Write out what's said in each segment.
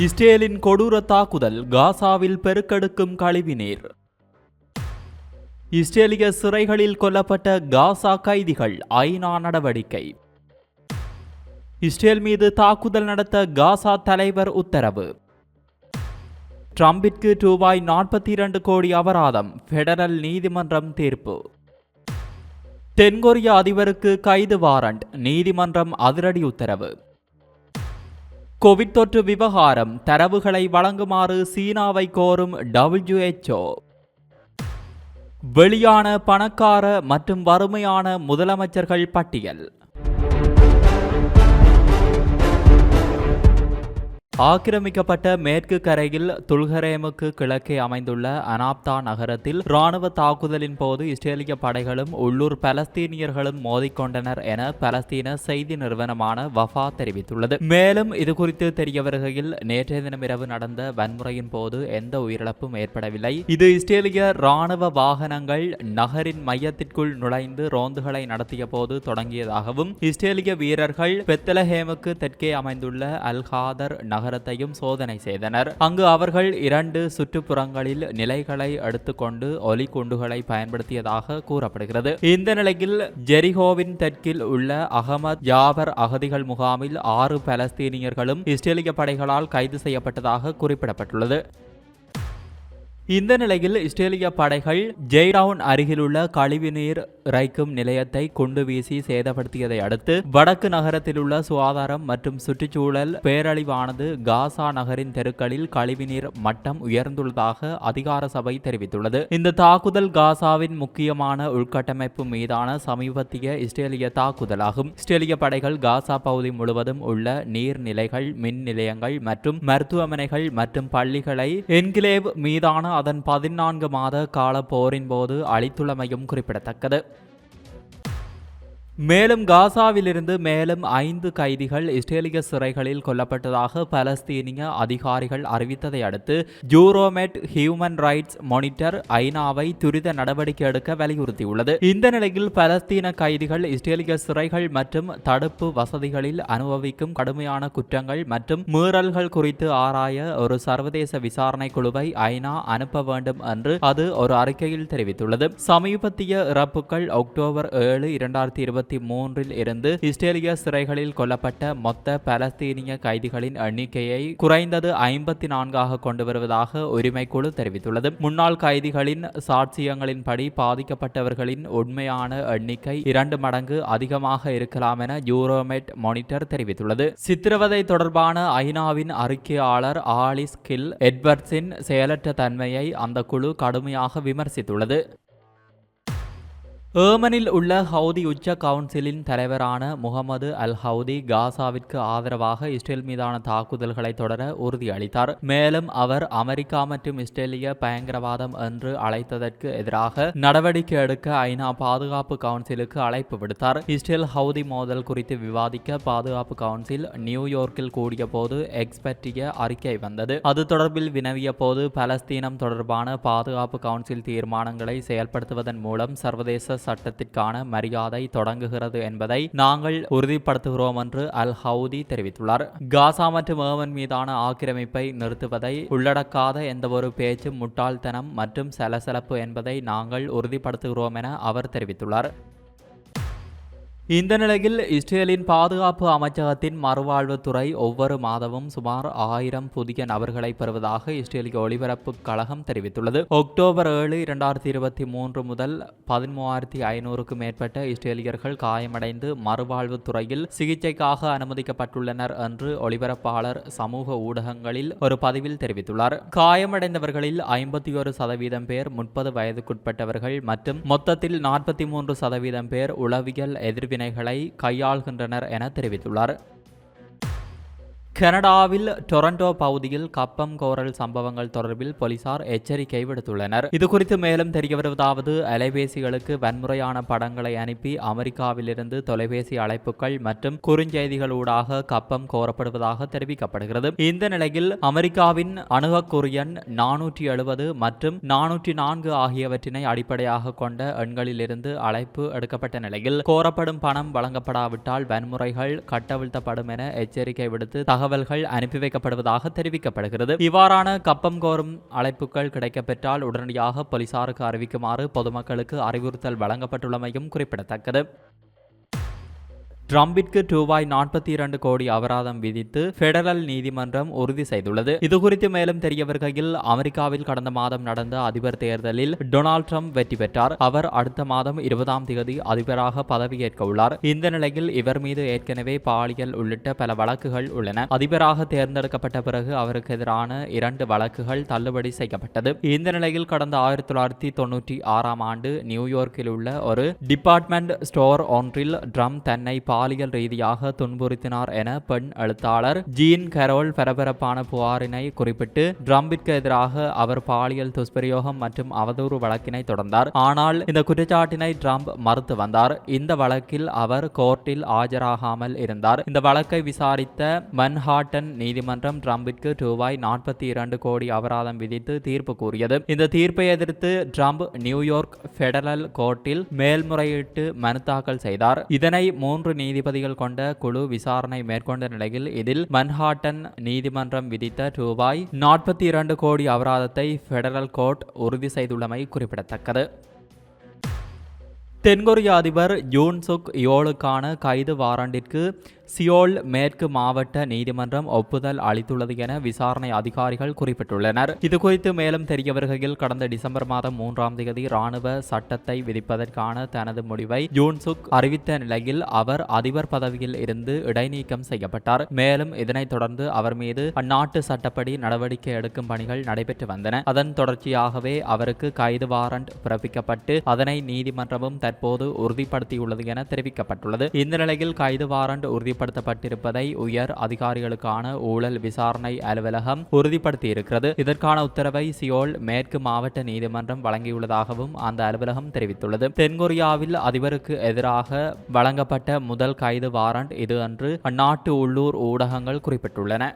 இஸ்ரேலின் கொடூர தாக்குதல் காசாவில் பெருக்கெடுக்கும் கழிவுநீர். இஸ்ரேலிய சிறைகளில் கொல்லப்பட்ட காசா கைதிகள் ஐநா நடவடிக்கை. இஸ்ரேல் மீது தாக்குதல் நடத்த காசா தலைவர் உத்தரவு. ட்ரம்பிற்கு ரூபாய் நாற்பத்தி இரண்டு கோடி அபராதம் பெடரல் நீதிமன்றம் தீர்ப்பு. தென்கொரிய அதிபருக்கு கைது வாரண்ட் நீதிமன்றம் அதிரடி உத்தரவு. கோவிட் தொற்று விவகாரம் தரவுகளை வழங்குமாறு சீனாவை கோரும் WHO வெளியான பணக்கார மற்றும் வறுமையான முதலமைச்சர்கள் பட்டியல். ஆக்கிரமிக்கப்பட்ட மேற்கு கரையில் துல்கரேமுக்கு கிழக்கே அமைந்துள்ள அனாப்தா நகரத்தில் ராணுவ தாக்குதலின் போது இஸ்ரேலிய படைகளும் உள்ளூர் பலஸ்தீனியர்களும் மோதிக்கொண்டனர் என பலஸ்தீன செய்தி நிறுவனமான வஃபா தெரிவித்துள்ளது. மேலும் இது குறித்து தெரிய வருகையில் நேற்றைய தினம் இரவு நடந்த வன்முறையின் போது எந்த உயிரிழப்பும் ஏற்படவில்லை. இது இஸ்ரேலிய ராணுவ வாகனங்கள் நகரின் மையத்திற்குள் நுழைந்து ரோந்துகளை நடத்திய போது தொடங்கியதாகவும் இஸ்ரேலிய வீரர்கள் பெத்தலஹேமுக்கு தெற்கே அமைந்துள்ள அல்காதர் நகரத்தையும் சோதனை செய்தனர். அங்கு அவர்கள் இரண்டு சுற்றுப்புறங்களில் நிலைகளை எடுத்துக்கொண்டு ஒலி குண்டுகளை பயன்படுத்தியதாக கூறப்படுகிறது. இந்த நிலையில் ஜெரிகோவின் தெற்கில் உள்ள அகமது ஜாபர் அகதிகள் முகாமில் ஆறு பலஸ்தீனியர்களும் இஸ்ரேலிய படைகளால் கைது செய்யப்பட்டதாக குறிப்பிடப்பட்டுள்ளது. இந்த நிலையில் இஸ்ரேலிய படைகள் ஜெய்டவுன் அருகிலுள்ள கழிவுநீர் இறைக்கும் நிலையத்தை குண்டு வீசி சேதப்படுத்தியதை அடுத்து வடக்கு நகரத்தில் உள்ள சுகாதாரம் மற்றும் சுற்றுச்சூழல் பேரழிவானது காசா நகரின் தெருக்களில் கழிவுநீர் மட்டம் உயர்ந்துள்ளதாக அதிகார சபை தெரிவித்துள்ளது. இந்த தாக்குதல் காசாவின் முக்கியமான உள்கட்டமைப்பு மீதான சமீபத்திய இஸ்ரேலிய தாக்குதலாகும். இஸ்ரேலிய படைகள் காசா பகுதி முழுவதும் உள்ள நீர்நிலைகள் மின் நிலையங்கள் மற்றும் மருத்துவமனைகள் மற்றும் பள்ளிகளை என்கிலேவ் மீதான அதன் பதினான்கு மாத கால போரின் போது அளித்துள்ளமையும் குறிப்பிடத்தக்கது. மேலும் காசாவிலிருந்து மேலும் ஐந்து கைதிகள் இஸ்ரேலிய சிறைகளில் கொல்லப்பட்டதாக பலஸ்தீனிய அதிகாரிகள் அறிவித்ததை அடுத்து ஜூரோமெட் ஹியூமன் ரைட்ஸ் மானிட்டர் ஐநாவை துரித நடவடிக்கை எடுக்க வலியுறுத்தியுள்ளது. இந்த நிலையில் பலஸ்தீன கைதிகள் இஸ்ரேலிய சிறைகள் மற்றும் தடுப்பு வசதிகளில் அனுபவிக்கும் கடுமையான குற்றங்கள் மற்றும் மீறல்கள் குறித்து ஆராய ஒரு சர்வதேச விசாரணை குழுவை ஐநா அனுப்ப வேண்டும் என்று அது ஒரு அறிக்கையில் தெரிவித்துள்ளது. சமீபத்திய இறப்புகள் அக்டோபர் ஏழு இரண்டாயிரத்தி இருபத்தி மூன்றில் இருந்து இஸ்ரேலிய சிறைகளில் கொல்லப்பட்ட மொத்த பலஸ்தீனிய கைதிகளின் எண்ணிக்கையை குறைந்தது ஐம்பத்தி நான்காக கொண்டு வருவதாக உரிமைக்குழு தெரிவித்துள்ளது. முன்னாள் கைதிகளின் சாட்சியங்களின்படி பாதிக்கப்பட்டவர்களின் உண்மையான எண்ணிக்கை இரண்டு மடங்கு அதிகமாக இருக்கலாம் என யூரோமெட் மானிட்டர் தெரிவித்துள்ளது. சித்திரவதை தொடர்பான ஐநாவின் அறிக்கையாளர் ஆலிஸ் கில் எட்வர்ட்ஸின் செயலற்ற தன்மையை அந்த குழு கடுமையாக விமர்சித்துள்ளது. ஏமனில் உள்ள ஹவுதி உச்ச கவுன்சிலின் தலைவரான முகமது அல் ஹவுதி காசாவிற்கு ஆதரவாக இஸ்ரேல் மீதான தாக்குதல்களை தொடர உறுதியளித்தார். மேலும் அவர் அமெரிக்கா மற்றும் இஸ்ரேலிய பயங்கரவாதம் என்று அழைத்ததற்கு எதிராக நடவடிக்கை எடுக்க ஐநா பாதுகாப்பு கவுன்சிலுக்கு அழைப்பு விடுத்தார். இஸ்ரேல் ஹவுதி மோதல் குறித்து விவாதிக்க பாதுகாப்பு கவுன்சில் நியூயோர்க்கில் கூடிய போது எக்ஸ் பற்றிய அறிக்கை வந்தது. அது தொடர்பில் வினவிய போது பலஸ்தீனம் தொடர்பான பாதுகாப்பு கவுன்சில் தீர்மானங்களை செயல்படுத்துவதன் மூலம் சர்வதேச சட்டத்திற்கான மரியாதை தொடங்குகிறது என்பதை நாங்கள் உறுதிப்படுத்துகிறோம் என்று அல் ஹவுதி தெரிவித்துள்ளார். காசா மற்றும் ஏமன் மீதான ஆக்கிரமிப்பை நிறுத்துவதை உள்ளடக்காத எந்தவொரு பேச்சும் முட்டாள்தனம் மற்றும் சலசலப்பு என்பதை நாங்கள் உறுதிப்படுத்துகிறோம் என அவர் தெரிவித்துள்ளார். இந்த நிலையில் இஸ்ரேலின் பாதுகாப்பு அமைச்சகத்தின் மறுவாழ்வுத்துறை ஒவ்வொரு மாதமும் சுமார் ஆயிரம் புதிய நபர்களை பெறுவதாக இஸ்ரேலிய ஒளிபரப்பு கழகம் தெரிவித்துள்ளது. அக்டோபர் ஏழு இரண்டாயிரத்தி இருபத்தி மூன்று முதல் பதிமூவாயிரத்தி ஐநூறுக்கும் மேற்பட்ட இஸ்ரேலியர்கள் காயமடைந்து மறுவாழ்வுத்துறையில் சிகிச்சைக்காக அனுமதிக்கப்பட்டுள்ளனர் என்று ஒளிபரப்பாளர் சமூக ஊடகங்களில் ஒரு பதிவில் தெரிவித்துள்ளார். காயமடைந்தவர்களில் ஐம்பத்தி ஒரு சதவீதம் பேர் முப்பது வயதுக்குட்பட்டவர்கள் மற்றும் மொத்தத்தில் நாற்பத்தி மூன்று சதவீதம் பேர் உளவியல் வினைகளை கையாள்கின்றனர் என தெரிவித்துள்ளார். கனடாவில் டொரண்டோ பகுதியில் கப்பம் கோரல் சம்பவங்கள் தொடர்பில் போலீசார் எச்சரிக்கை விடுத்துள்ளனர். இது குறித்து மேலும் தெரிய வருவதாவது அலைபேசிகளுக்கு வன்முறையான படங்களை அனுப்பி அமெரிக்காவிலிருந்து தொலைபேசி அழைப்புகள் மற்றும் குறுஞ்செய்திகள் ஊடாக கப்பம் கோரப்படுவதாக தெரிவிக்கப்படுகிறது. இந்த நிலையில் அமெரிக்காவின் அணுகக்குரியன் நானூற்றி எழுபது மற்றும் நானூற்றி நான்கு ஆகியவற்றினை அடிப்படையாக கொண்ட எண்களிலிருந்து அழைப்பு எடுக்கப்பட்ட நிலையில் கோரப்படும் பணம் வழங்கப்படாவிட்டால் வன்முறைகள் கட்டவிழ்த்தப்படும் என எச்சரிக்கை விடுத்து தகவல் தகவல்கள் அனுப்பி வைக்கப்படுவதாக தெரிவிக்கப்படுகிறது. இவ்வாறான கப்பம் கோரும் அழைப்புகள் கிடைக்கப்பெற்றால் உடனடியாக போலீசாருக்கு அறிவிக்குமாறு பொதுமக்களுக்கு அறிவுறுத்தல் வழங்கப்பட்டுள்ளமையும் குறிப்பிடத்தக்கது. ட்ரம்பிற்கு ரூபாய் நாற்பத்தி இரண்டு கோடி அபராதம் விதித்து பெடரல் நீதிமன்றம் உறுதி செய்துள்ளது. இதுகுறித்து மேலும் தெரிய வருகையில் அமெரிக்காவில் கடந்த மாதம் நடந்த அதிபர் தேர்தலில் டொனால்ட் ட்ரம்ப் வெற்றி பெற்றார். அவர் அடுத்த மாதம் இருபதாம் தேதி அதிபராக பதவியேற்க உள்ளார். இந்த நிலையில் இவர் மீது ஏற்கனவே பாலியல் உள்ளிட்ட பல வழக்குகள் உள்ளன. அதிபராக தேர்ந்தெடுக்கப்பட்ட பிறகு அவருக்கு எதிரான இரண்டு வழக்குகள் தள்ளுபடி செய்யப்பட்டது. இந்த நிலையில் கடந்த ஆயிரத்தி தொள்ளாயிரத்தி தொன்னூற்றி ஆறாம் ஆண்டு நியூயார்க்கில் உள்ள ஒரு டிபார்ட்மெண்ட் ஸ்டோர் ஒன்றில் ட்ரம்ப் தன்னை பாலியல் ரீதியாக துன்புறுத்தினார் என பெண் எழுத்தாளர் ஜீன் கரோல் பரபரப்பான புகாரினை குறிப்பிட்டு ட்ரம்பிற்கு எதிராக அவர் பாலியல் துஷ்பிரயோகம் மற்றும் அவதூறு வழக்கினை தொடர்ந்தார். ஆனால் இந்த குற்றச்சாட்டினை ட்ரம்ப் மறுத்து வந்தார். இந்த வழக்கில் அவர் கோர்ட்டில் ஆஜராகாமல் இருந்தார். இந்த வழக்கை விசாரித்த மன்ஹாட்டன் நீதிமன்றம் ட்ரம்பிற்கு ரூபாய் நாற்பத்தி இரண்டு கோடி அபராதம் விதித்து தீர்ப்பு கூறியது. இந்த தீர்ப்பை எதிர்த்து ட்ரம்ப் நியூயார்க் பெடரல் கோர்ட்டில் மேல்முறையீட்டு மனு தாக்கல் செய்தார். இதனை மூன்று நீதிபதிகள் கொண்ட குழு விசாரணை மேற்கொண்ட நிலையில் இதில் மன்ஹாட்டன் நீதிமன்றம் விதித்த ரூபாய் நாற்பத்தி இரண்டு கோடி அபராதத்தை பெடரல் கோர்ட் உறுதி செய்துள்ளமை குறிப்பிடத்தக்கது. தென்கொரிய அதிபர் யூன் சுக் யோலுக்கான கைது வாரண்டிற்கு சியோல் மேற்கு மாவட்ட நீதிமன்றம் ஒப்புதல் அளித்துள்ளது என விசாரணை அதிகாரிகள் குறிப்பிட்டுள்ளனர். இதுகுறித்து மேலும் தெரிய வருகையில் கடந்த டிசம்பர் மாதம் மூன்றாம் தேதி ராணுவ சட்டத்தை விதிப்பதற்கான தனது முடிவை யூன்சுக் அறிவித்த நிலையில் அவர் அதிபர் பதவியில் இருந்து இடைநீக்கம் செய்யப்பட்டார். மேலும் இதனைத் தொடர்ந்து அவர் மீது அந்நாட்டு சட்டப்படி நடவடிக்கை எடுக்கும் பணிகள் நடைபெற்று வந்தன. அதன் தொடர்ச்சியாகவே அவருக்கு கைது வாரண்ட் பிறப்பிக்கப்பட்டு அதனை நீதிமன்றமும் தற்போது உறுதிப்படுத்தியுள்ளது என தெரிவிக்கப்பட்டுள்ளது. இந்த நிலையில் கைது வாரண்ட் உறுதி ஏற்படுத்தப்பட்டிருப்பதை உயர் அதிகாரிகளுக்கான ஊழல் விசாரணை அலுவலகம் உறுதிப்படுத்தியிருக்கிறது. இதற்கான உத்தரவை சியோல் மேற்கு மாவட்ட நீதிமன்றம் வழங்கியுள்ளதாகவும் அந்த அலுவலகம் தெரிவித்துள்ளது. தென்கொரியாவில் அதிபருக்கு எதிராக வழங்கப்பட்ட முதல் கைது வாரண்ட் இது அன்று அந்நாட்டு உள்ளூர் ஊடகங்கள் குறிப்பிட்டுள்ளன.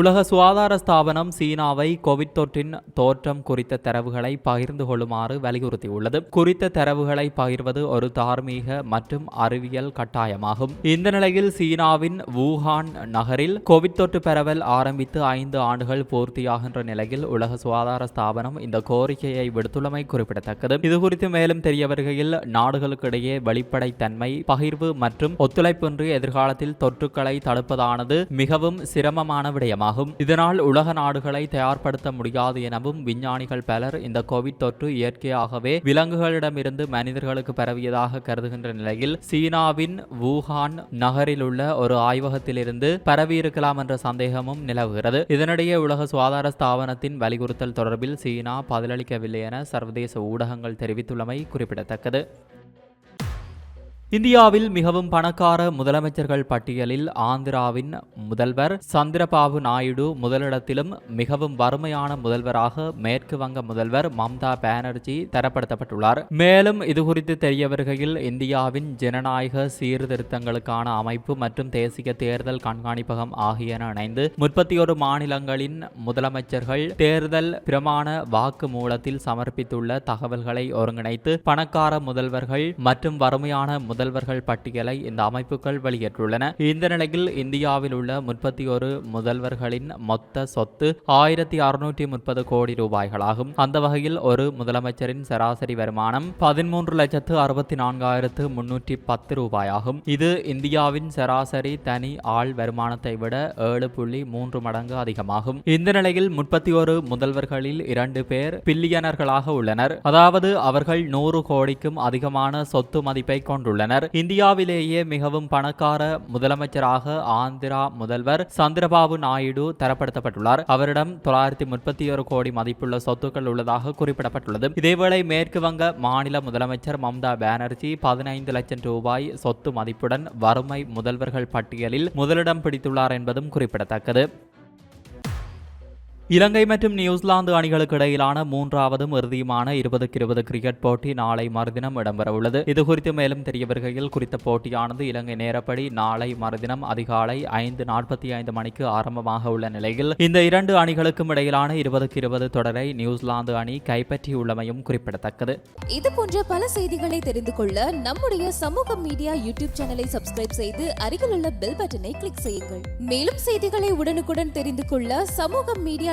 உலக சுகாதார ஸ்தாபனம் சீனாவை கோவிட் தொற்றின் தோற்றம் குறித்த தரவுகளை பகிர்ந்து கொள்ளுமாறு வலியுறுத்தியுள்ளது. குறித்த தரவுகளை பகிர்வது ஒரு தார்மீக மற்றும் அறிவியல் கட்டாயமாகும். இந்த நிலையில் சீனாவின் வூஹான் நகரில் கோவிட் தொற்று பரவல் ஆரம்பித்து ஐந்து ஆண்டுகள் பூர்த்தியாகின்ற நிலையில் உலக சுகாதார ஸ்தாபனம் இந்த கோரிக்கையை விடுத்துள்ளமை குறிப்பிடத்தக்கது. இதுகுறித்து மேலும் தெரிய வருகையில் நாடுகளுக்கிடையே வெளிப்படைத்தன்மை பகிர்வு மற்றும் ஒத்துழைப்பின்றி எதிர்காலத்தில் தொற்றுக்களை தடுப்பதானது மிகவும் சிரமமான விடயமாகும் காரணமாகும். இதனால் உலக நாடுகளை தயார்படுத்த முடியாது எனவும் விஞ்ஞானிகள் பலர் இந்த கோவிட் தொற்று இயற்கையாகவே விலங்குகளிடமிருந்து மனிதர்களுக்கு பரவியதாக கருதுகின்ற நிலையில் சீனாவின் வூஹான் நகரில் உள்ள ஒரு ஆய்வகத்திலிருந்து பரவியிருக்கலாம் என்ற சந்தேகமும் நிலவுகிறது. இதனிடையே உலக சுகாதார ஸ்தாபனத்தின் வலியுறுத்தல் தொடர்பில் சீனா பதிலளிக்கவில்லை என சர்வதேச ஊடகங்கள் தெரிவித்துள்ளமை குறிப்பிடத்தக்கது. இந்தியாவில் மிகவும் பணக்கார முதலமைச்சர்கள் பட்டியலில் ஆந்திராவின் முதல்வர் சந்திரபாபு நாயுடு முதலிடத்திலும் மிகவும் வறுமையான முதல்வராக மேற்கு வங்க முதல்வர் மம்தா பானர்ஜி தரப்படுத்தப்பட்டுள்ளார். மேலும் இதுகுறித்து தெரிய வருகையில் இந்தியாவின் ஜனநாயக சீர்திருத்தங்களுக்கான அமைப்பு மற்றும் தேசிய தேர்தல் கண்காணிப்பகம் ஆகியன இணைந்து முப்பத்தி ஒரு மாநிலங்களின் முதலமைச்சர்கள் தேர்தல் பிரமாண வாக்கு மூலத்தில் சமர்ப்பித்துள்ள தகவல்களை ஒருங்கிணைத்து பணக்கார முதல்வர்கள் மற்றும் வறுமையான முதல் முதல்வர்கள் பட்டியலை இந்த அமைப்புகள் வெளியிட்டுள்ளன. இந்த நிலையில் இந்தியாவில் உள்ள முப்பத்தி ஒரு முதல்வர்களின் மொத்த சொத்து ஆயிரத்தி அறுநூற்றி முப்பது கோடி ரூபாய்களாகும். அந்த வகையில் ஒரு முதலமைச்சரின் சராசரி வருமானம் பதிமூன்று லட்சத்து அறுபத்தி நான்காயிரத்து முன்னூற்றி பத்து ரூபாயாகும். இது இந்தியாவின் சராசரி தனி ஆள் வருமானத்தை விட ஏழு புள்ளி மூன்று மடங்கு அதிகமாகும். இந்த நிலையில் முப்பத்தி ஒரு முதல்வர்களில் இரண்டு பேர் பில்லியனர்களாக உள்ளனர். அதாவது அவர்கள் நூறு கோடிக்கும் அதிகமான சொத்து மதிப்பை கொண்டுள்ளனர். உள்ளனர். இந்தியாவிலேயே மிகவும் பணக்கார முதலமைச்சராக ஆந்திரா முதல்வர் சந்திரபாபு நாயுடு தரப்படுத்தப்பட்டுள்ளார். அவரிடம் தொள்ளாயிரத்தி முப்பத்தி ஒரு கோடி மதிப்புள்ள சொத்துக்கள் உள்ளதாக குறிப்பிடப்பட்டுள்ளது. இதேவேளை மேற்கு வங்க மாநில முதலமைச்சர் மம்தா பானர்ஜி பதினைந்து லட்சம் ரூபாய் சொத்து மதிப்புடன் வறுமை முதல்வர்கள் பட்டியலில் முதலிடம் பிடித்துள்ளார் என்பதும் குறிப்பிடத்தக்கது. இலங்கை மற்றும் நியூசிலாந்து அணிகளுக்கு இடையிலான மூன்றாவதும் இறுதியுமான இருபதுக்கு இருபது கிரிக்கெட் போட்டி நாளை மறுதினம் இடம்பெறவுள்ளது. இதுகுறித்து மேலும் தெரிய வருகையில் குறித்த போட்டியானது இலங்கை நேரப்படி நாளை மறுதினம் அதிகாலை ஐந்து நாற்பத்தி ஐந்து மணிக்கு ஆரம்பமாக உள்ள நிலையில். இந்த இரண்டு அணிகளுக்கும் இடையிலான இருபதுக்கு இருபது தொடரை நியூசிலாந்து அணி கைப்பற்றியுள்ளமையும் குறிப்பிடத்தக்கது. இது போன்ற பல செய்திகளை தெரிந்து கொள்ள நம்முடைய சமூக மீடியா யூடியூப் சேனலை சப்ஸ்கிரைப் செய்து அருகிலுள்ள பெல் பட்டனை கிளிக் செய்யுங்கள். மேலும் செய்திகளை உடனுக்குடன் தெரிந்து கொள்ள சமூக மீடியா